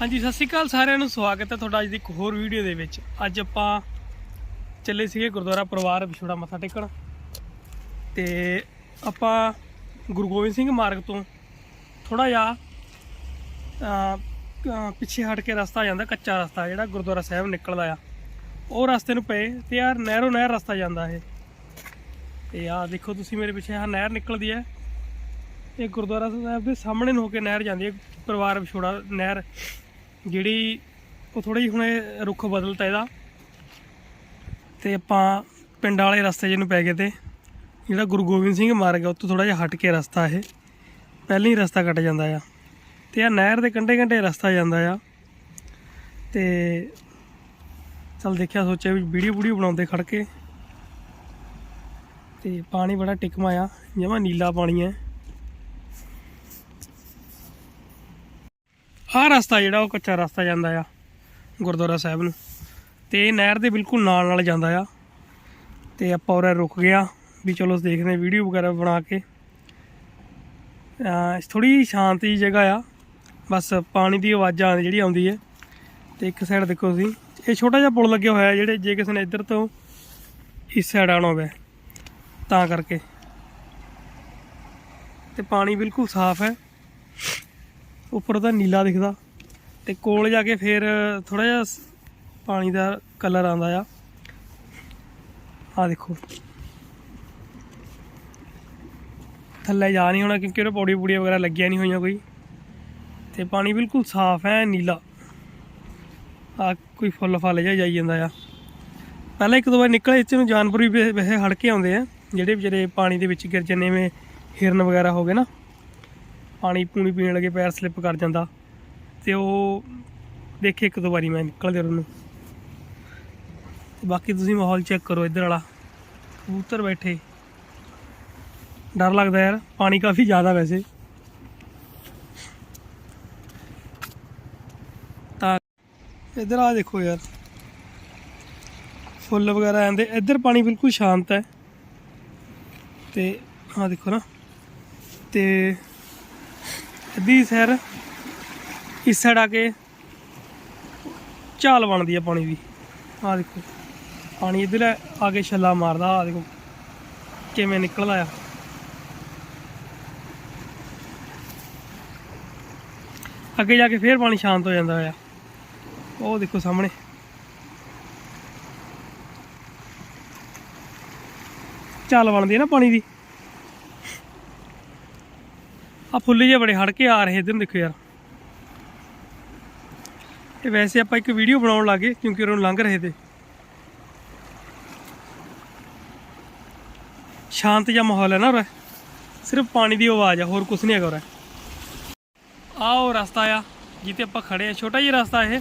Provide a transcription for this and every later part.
ਹਾਂਜੀ, ਸਤਿ ਸ਼੍ਰੀ ਅਕਾਲ ਸਾਰਿਆਂ ਨੂੰ। ਸਵਾਗਤ ਹੈ ਤੁਹਾਡਾ ਅੱਜ ਦੀ ਇੱਕ ਹੋਰ ਵੀਡੀਓ ਦੇ ਵਿੱਚ। ਅੱਜ ਆਪਾਂ ਚੱਲੇ ਸੀਗੇ ਗੁਰਦੁਆਰਾ ਪਰਿਵਾਰ ਵਿਛੋੜਾ ਮੱਥਾ ਟੇਕਣ। ਤੇ ਆਪਾਂ ਗੁਰੂ ਗੋਬਿੰਦ ਸਿੰਘ ਮਾਰਗ ਤੋਂ ਥੋੜਾ ਜਿਹਾ ਪਿੱਛੇ ਹਟ ਕੇ ਰਸਤਾ ਜਾਂਦਾ, ਕੱਚਾ ਰਸਤਾ, ਜਿਹੜਾ ਗੁਰਦੁਆਰਾ ਸਾਹਿਬ ਨਿਕਲਦਾ ਆ। ਉਹ ਰਸਤੇ ਨੂੰ ਪਏ ਤੇ ਯਾਰ ਨਹਿਰੋਂ ਨਹਿਰ ਰਸਤਾ ਜਾਂਦਾ ਇਹ। ਤੇ ਆ ਦੇਖੋ ਤੁਸੀਂ ਮੇਰੇ ਪਿੱਛੇ ਆ ਨਹਿਰ ਨਿਕਲਦੀ ਹੈ। ਇਹ ਗੁਰਦੁਆਰਾ ਸਾਹਿਬ ਦੇ ਸਾਹਮਣੇ ਨੂੰ ਹੋ ਕੇ ਨਹਿਰ ਜਾਂਦੀ ਹੈ, ਪਰਿਵਾਰ ਵਿਛੋੜਾ ਨਹਿਰ। ਜਿਹੜੀ ਉਹ ਥੋੜੀ ਹੁਣ ਇਹ ਰੁੱਖ ਬਦਲਤਾ ਇਹਦਾ। ਤੇ ਆਪਾਂ ਪਿੰਡ ਵਾਲੇ ਰਸਤੇ ਜਿਹਨੂੰ ਪੈ ਗਏ ਤੇ, ਜਿਹੜਾ ਗੁਰੂ ਗੋਬਿੰਦ ਸਿੰਘ ਮਾਰਗ ਆ ਉੱਥੋਂ ਥੋੜਾ ਜਿਹਾ ਹਟ ਕੇ ਰਸਤਾ ਇਹ। ਪਹਿਲਾਂ ਹੀ ਰਸਤਾ ਕੱਟ ਜਾਂਦਾ ਆ। ਤੇ ਆ ਨਹਿਰ ਦੇ ਕੰਢੇ ਕੰਢੇ ਰਸਤਾ ਜਾਂਦਾ ਆ। ਤੇ ਚਲ ਦੇਖਿਆ, ਸੋਚਿਆ ਵੀ ਵੀਡੀਓ ਵੀਡੀਓ ਬਣਾਉਂਦੇ ਖੜ ਕੇ। ਤੇ ਪਾਣੀ ਬੜਾ ਟਿਕਮਾ ਆ, ਜਮਾ ਨੀਲਾ ਪਾਣੀ ਹੈ ਆਹ ਰਸਤਾ ਜਿਹੜਾ ਉਹ ਕੱਚਾ ਰਸਤਾ ਜਾਂਦਾ ਆ, ਗੁਰਦੁਆਰਾ ਸਾਹਿਬ ਨੂੰ। ਤੇ ਇਹ ਨਹਿਰ ਦੇ ਬਿਲਕੁਲ ਨਾਲ ਨਾਲ ਜਾਂਦਾ ਆ। ਤੇ ਆਪਾਂ ਉਰੇ ਰੁਕ ਗਿਆ ਵੀ ਚਲੋ ਦੇਖਦੇ ਵੀਡੀਓ ਵਗੈਰਾ ਬਣਾ ਕੇ। ਥੋੜੀ ਸ਼ਾਂਤੀ ਜਗ੍ਹਾ ਆ। ਬਸ ਪਾਣੀ ਦੀ ਆਵਾਜ਼ਾਂ ਜਿਹੜੀ ਆਉਂਦੀ ਹੈ। ਤੇ ਇੱਕ ਸਾਈਡ ਦੇਖੋ ਤੁਸੀਂ, ਇਹ ਛੋਟਾ ਜਿਹਾ ਪੁਲ ਲੱਗਿਆ ਹੋਇਆ ਜਿਹੜੇ ਜੇ ਕਿਸੇ ਨੇ ਇੱਧਰ ਤੋਂ ਇਸ ਸਾਈਡ ਆਉਣਾ ਹੋਵੇ, ਤਾਂ ਕਰਕੇ। ਤੇ ਪਾਣੀ ਬਿਲਕੁਲ ਸਾਫ਼ ਹੈ। ਉੱਪਰ ਉਹਦਾ ਨੀਲਾ ਦਿਖਦਾ। ਤੇ ਕੋਲ ਜਾ ਕੇ ਫਿਰ ਥੋੜਾ ਜਿਹਾ ਪਾਣੀ ਦਾ ਕਲਰ ਆਉਂਦਾ ਆ। ਆ ਦੇਖੋ। ਥੱਲੇ ਜਾ ਨਹੀਂ ਹੋਣਾ ਕਿਉਂਕਿ ਉਹ ਪੌੜੀ ਪੂੜੀਆਂ ਵਗੈਰਾ ਲੱਗੀਆਂ ਨਹੀਂ ਹੋਈਆਂ ਕੋਈ। ਤੇ ਪਾਣੀ ਬਿਲਕੁਲ ਸਾਫ਼ ਹੈ ਨੀਲਾ। ਆ ਕੋਈ ਫੁੱਲ ਫਲ ਜਿਹਾ ਜਾਈ ਜਾਂਦਾ ਆ। ਪਹਿਲਾਂ ਇੱਕ ਦੋ ਵਾਰ ਨਿਕਲੇ, ਇੱਥੇ ਨੂੰ ਜਾਨਵਰ ਵੀ ਵੈਸੇ- ਵੈਸੇ ਹੜ ਕੇ ਆਉਂਦੇ ਆ, ਜਿਹੜੇ ਵਿਚਾਰੇ ਪਾਣੀ ਦੇ ਵਿੱਚ ਗਿਰ ਜਾਂਦੇ ਜਿਵੇਂ ਹਿਰਨ ਵਗੈਰਾ ਹੋ ਗਏ ਨਾ। ਪਾਣੀ ਪੂਣੀ ਪੀਣ ਲੱਗੇ, ਪੈਰ ਸਲਿੱਪ ਕਰ ਜਾਂਦਾ ਤੇ ਉਹ ਦੇਖੇ ਇੱਕ ਦੋ ਵਾਰੀ ਮੈਂ ਨਿਕਲਦੇ ਉਹਨੂੰ ਤੇ ਬਾਕੀ ਤੁਸੀਂ ਮਾਹੌਲ ਚੈੱਕ ਕਰੋ ਇੱਧਰ ਵਾਲਾ। ਕਬੂਤਰ ਬੈਠੇ। ਡਰ ਲੱਗਦਾ ਯਾਰ, ਪਾਣੀ ਕਾਫੀ ਜ਼ਿਆਦਾ ਵੈਸੇ। ਤਾਂ ਇੱਧਰ ਆ ਦੇਖੋ ਯਾਰ। ਫੁੱਲ ਵਗੈਰਾ ਆਂਦੇ ਇੱਧਰ ਪਾਣੀ ਬਿਲਕੁਲ ਸ਼ਾਂਤ ਹੈ। ਤੇ ਆ ਦੇਖੋ ਨਾ। ਤੇ ਅੱਧੀ ਸੈਰ, ਇਸ ਸਾਈਡ ਆ ਕੇ ਝਾਲ ਬਣਦੀ ਆ ਪਾਣੀ ਦੀ। ਆ ਦੇਖੋ, ਪਾਣੀ ਇੱਧਰ ਆ ਕੇ ਛੱਲਾ ਮਾਰਦਾ ਆ ਦੇਖੋ ਕਿਵੇਂ ਨਿਕਲਦਾ ਆ। ਅੱਗੇ ਜਾ ਕੇ ਫੇਰ ਪਾਣੀ ਸ਼ਾਂਤ ਹੋ ਜਾਂਦਾ ਆ ਉਹ ਦੇਖੋ ਸਾਹਮਣੇ। ਝਾਲ ਬਣਦੀ ਹੈ ਨਾ ਪਾਣੀ ਦੀ। ਆ ਫੁੱਲ ਜਿਹੇ ਬੜੇ ਹੜ ਕੇ ਆ ਰਹੇ ਇਧਰ ਦੇਖੋ ਯਾਰ। ਇਹ ਵੈਸੇ ਆਪਾਂ ਇੱਕ ਵੀਡੀਓ ਬਣਾਉਣ ਲੱਗੇ ਕਿਉਂਕਿ ਉਹਨੂੰ ਲੰਘ ਰਹੇ ਤੇ। ਸ਼ਾਂਤ ਜਿਹਾ ਮਾਹੌਲ ਹੈ ਨਾ ਉਰੇ। ਸਿਰਫ ਪਾਣੀ ਦੀ ਆਵਾਜ਼ ਆ, ਹੋਰ ਕੁਝ ਨਹੀਂ ਹੈਗਾ ਉਰੇ। ਆਹ ਉਹ ਰਸਤਾ ਆ, ਜਿੱਥੇ ਆਪਾਂ ਖੜੇ ਆ। ਛੋਟਾ ਜਿਹਾ ਰਸਤਾ ਇਹ,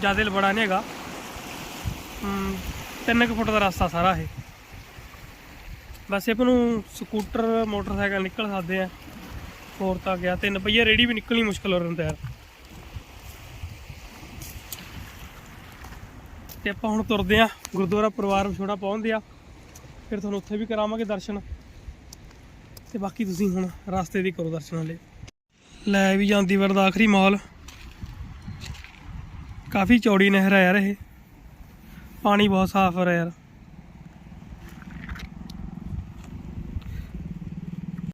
ਜ਼ਿਆਦਾ ਬੜਾ ਨਹੀਂ ਹੈਗਾ। ਤਿੰਨ ਕੁ ਫੁੱਟ ਦਾ ਰਸਤਾ ਸਾਰਾ ਇਹ। ਬਸ ਆਪਾਂ ਨੂੰ ਸਕੂਟਰ, ਮੋਟਰਸਾਈਕਲ ਨਿਕਲ ਸਕਦੇ ਆ। ਹੋਰ ਤਾਂ ਗਿਆ, ਤਿੰਨ ਪਹੀਆ ਰੇੜੀ ਵੀ ਨਿਕਲਣੀ ਮੁਸ਼ਕਲ ਹੋ ਰਿਹਾ ਯਾਰ ਤੇ ਆਪਾਂ ਹੁਣ ਤੁਰਦੇ ਆ ਗੁਰਦੁਆਰਾ ਪਰਿਵਾਰ ਵਿਛੋੜਾ ਪਹੁੰਚਦੇ ਆ ਫਿਰ ਤੁਹਾਨੂੰ ਉੱਥੇ ਵੀ ਕਰਾਵਾਂਗੇ ਦਰਸ਼ਨ। ਤੇ ਬਾਕੀ ਤੁਸੀਂ ਹੁਣ ਰਸਤੇ ਦੀ ਕਰੋ ਦਰਸ਼ਨ ਹਲੇ ਲੈ ਵੀ ਜਾਂਦੀ ਵਰ ਦਾ ਆਖਰੀ ਮਾਹੌਲ। ਕਾਫੀ ਚੌੜੀ ਨਹਿਰ ਹੈ ਯਾਰ ਇਹ। ਪਾਣੀ ਬਹੁਤ ਸਾਫ਼ ਹੈ ਯਾਰ।